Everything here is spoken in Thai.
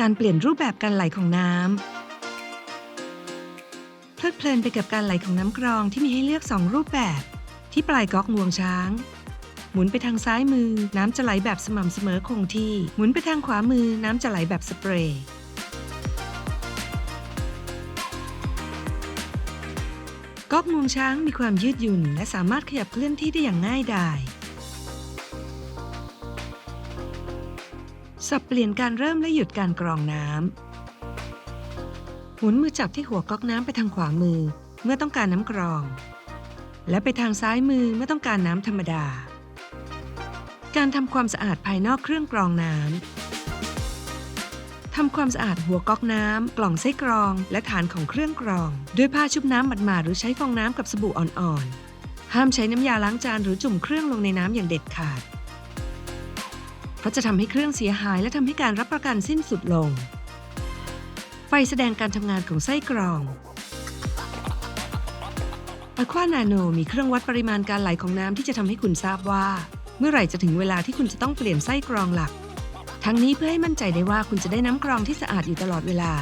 การเปลี่ยนรูปแบบการไหลของน้ำเพลิดเพลินไปกับการไหลของน้ำกรองที่มีให้เลือก 2 รูปแบบ ที่ปลายก๊อกงวงช้าง หมุนไปทางซ้ายมือ น้ำจะไหลแบบสม่ำเสมอคงที่ หมุนไปทางขวามือ น้ำจะไหลแบบสเปรย์ก๊อกงวงช้างมีความยืดหยุ่น และสามารถขยับเคลื่อนที่ได้อย่างง่ายดาย สับเปลี่ยนการเริ่มและหยุดการกรองน้ำหมุนมือจับที่หัวก๊อกน้ำไปทางขวามือ เมื่อต้องการน้ำกรอง และไปทางซ้ายมือเมื่อต้องการน้ำธรรมดา การทำความสะอาดภายนอกเครื่องกรองน้ำทำความสะอาดหัวก๊อกน้ำกล่องไส้กรองและฐานของเครื่องกรอง ด้วยผ้าชุบน้ำหมาดๆหรือใช้ฟองน้ำกับสบู่อ่อนๆห้ามใช้น้ำยาล้างจานหรือจุ่มเครื่องลงในน้ำอย่างเด็ดขาด เพราะจะทำให้เครื่องเสียหายและทำให้การรับประกันสิ้นสุดลง ไฟแสดงการทำงานของไส้กรองอควานาโนมีเครื่องวัดปริมาณการไหลของน้ำที่จะทำให้คุณทราบว่า เมื่อไหร่จะถึงเวลาที่คุณจะต้องเปลี่ยนไส้กรองหลัก ทั้งนี้เพื่อให้มั่นใจได้ว่าคุณจะได้น้ำกรองที่สะอาดอยู่ตลอดเวลา